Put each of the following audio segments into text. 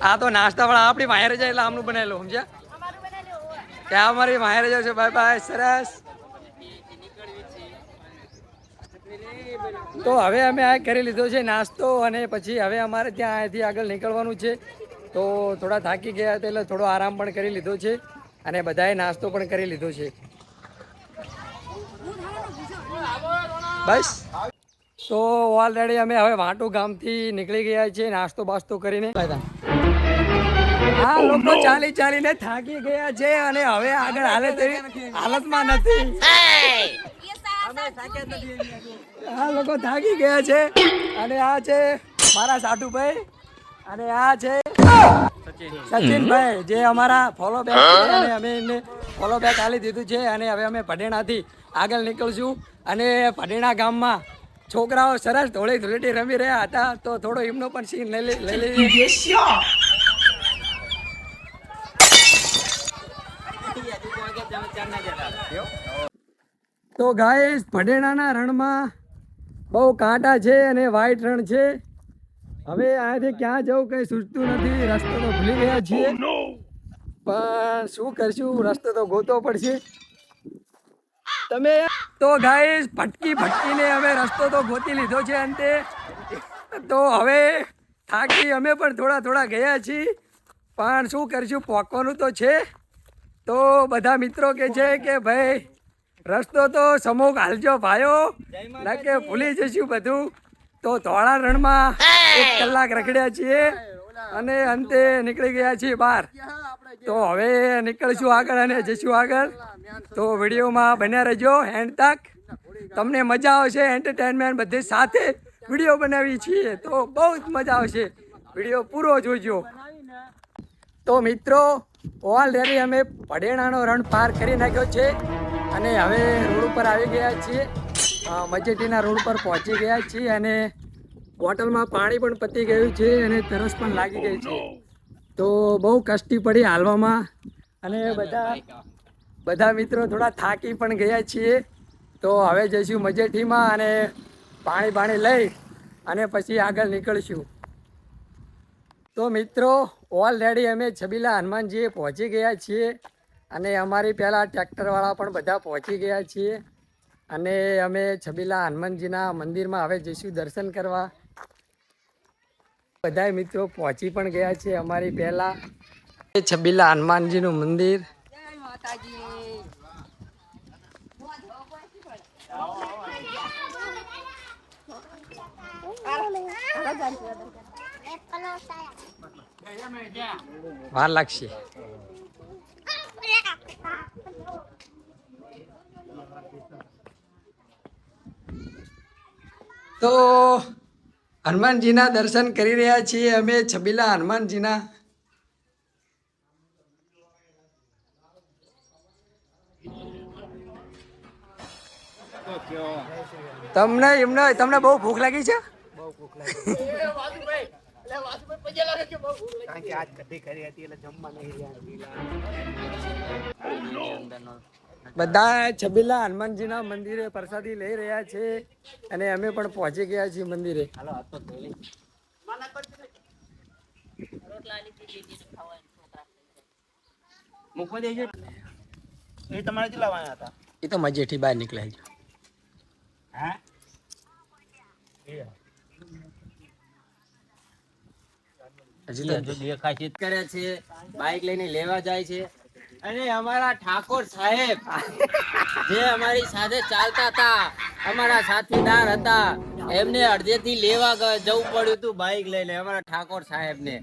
આ તો નાસ્તા વાળા આપણી માહેર જાય એટલે આમનું બનાવેલું, સમજ્યા? ત્યાં અમારી માહેર જાય છે. બાય બાય, સરસ. તો હવે અમે આ કરી લીધો છે નાસ્તો અને પછી હવે અમારે ત્યાં અહીંથી આગળ નીકળવાનું છે. તો થોડા થાકી ગયા હતા એટલે થોડો આરામ પણ કરી લીધો છે અને બધાએ નાસ્તો પણ કરી લીધો છે. બસ. તો ઓલરેડી અમે હવે વાંટુ ગામથી નીકળી ગયા છીએ નાસ્તો બાસ્તો કરીને. આ લોકો ચાલી ચાલીને થાકી ગયા છે અને હવે આગળ હાલે તેવી હાલતમાં નથી. આ લોકો થાકી ગયા છે અને આ છે મારા સાટુભાઈ અને આ છે સચિનભાઈ જે અમારા ફોલો બેક અને અમે એમને ફોલો બેક આલી દીધું છે અને હવે અમે ભડેણાથી આગળ નીકળશું અને ભડેણા ગામમાં છોકરાઓ સરસ ધોળી ધૂળેટી રમી રહ્યા હતા તો થોડો એમનો પણ સીન લઈ લઈ- લઈ લઈએ. તો ગાઈસ ભડેણાના રણમાં બહુ કાંટા છે અને વાઈટ રણ છે. હવે અહીંયાથી ક્યાં જવું કંઈ સૂચતું નથી રસ્તો તો ભૂલી ગયા છીએ. પણ શું કરશું રસ્તો તો ગોતો પડશે. તમે તો ગાઈસ ભટકી ભટકીને અમે રસ્તો તો ગોતી લીધો છે અંતે. તો હવે થાકી અમે પણ થોડા થોડા ગયા છીએ. પણ શું કરીશું પહોંચવાનું તો છે. તો બધા મિત્રો કે છે કે ભાઈ, રસ્તો તો સમૂહ હાલજો ભાઈઓ. ના કે ભૂલી જઈશું બધું. તો ધોળા રણમાં એક કલાક રખડ્યા છીએ અને અંતે નીકળી ગયા છીએ બહાર. તો હવે નીકળશું આગળ અને જઈશું આગળ. તો વિડીયોમાં બન્યા રહેજો, હેન્ડ તક. તમને મજા આવશે એન્ટરટેનમેન્ટ બધી સાથે વીડિયો બનાવી છીએ તો બહુ જ મજા આવશે. વીડિયો પૂરો જોજો. તો મિત્રો ઓલરેડી અમે પડેણાનો રણ પાર કરી નાખ્યો છે અને હવે રોડ ઉપર આવી ગયા છીએ. મજેટીના રોડ પર પહોંચી ગયા છીએ અને બોટલમાં પાણી પણ પતી ગયું છે અને તરસ પણ લાગી ગઈ છે. તો બહુ કષ્ટી પડી હાલવામાં. અને બધા બધા મિત્રો થોડા થાકી પણ ગયા છીએ. તો હવે જઈશું મજેઠીમાં અને પાણી પાણી લઈ અને પછી આગળ નીકળશું. તો મિત્રો ઓલરેડી અમે છબીલા હનુમાનજીએ પહોંચી ગયા છીએ અને અમારી પહેલાં ટ્રેક્ટરવાળા પણ બધા પહોંચી ગયા છીએ. અને અમે છબીલા હનુમાનજીના મંદિરમાં હવે જઈશું દર્શન કરવા. બધા મિત્રો પહોંચી પણ ગયા છે અમારી પહેલાં. છબીલા હનુમાનજીનું મંદિર. વાર લાગશે. તો હનુમાનજીના દર્શન કરી રહ્યા છીએ અમે, છબીલા હનુમાનજીના. તમને એમને તમને બહુ ભૂખ લાગી છે? બધા છબીલા હનુમાનજીના મંદિરે પ્રસાદી લઈ રહ્યા છે અને અમે પણ પહોંચી ગયા છીએ મંદિરે. એ તમારે કેટલા વાયા હતા? એ તો મજેઠી બહાર નીકળ્યા છે. હે હજી તો દેખાય છે. કરે છે બાઇક લઈને લેવા જાય છે. અને અમારા ઠાકોર સાહેબ જે અમારી સાથે ચાલતા હતા અમારા સાથીદાર હતા એમને અડધેથી લેવા જવું પડ્યું હતું બાઇક લઈને અમારા ઠાકોર સાહેબ ને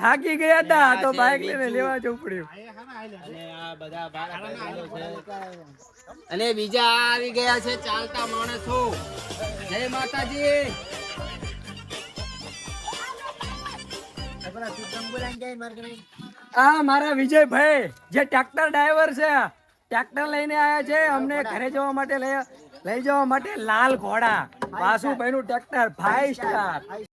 થાકી ગયા હતા તો બાઇક લઈને લેવા જવું પડ્યું. અને આ બધા ભાઈઓ છે. અને બીજા આ આવી ગયા છે ચાલતા માણસો. જય માતાજી. આ મારા વિજયભાઈ જે ટ્રેક્ટર ડ્રાઈવર છે. ટ્રેક્ટર લઈને આવ્યા છે. અમને ઘરે જવા માટે લઈ જવા માટે લાલ ઘોડા. વાસુભાઈ નું ટ્રેક્ટર ફાઈવ સ્ટાર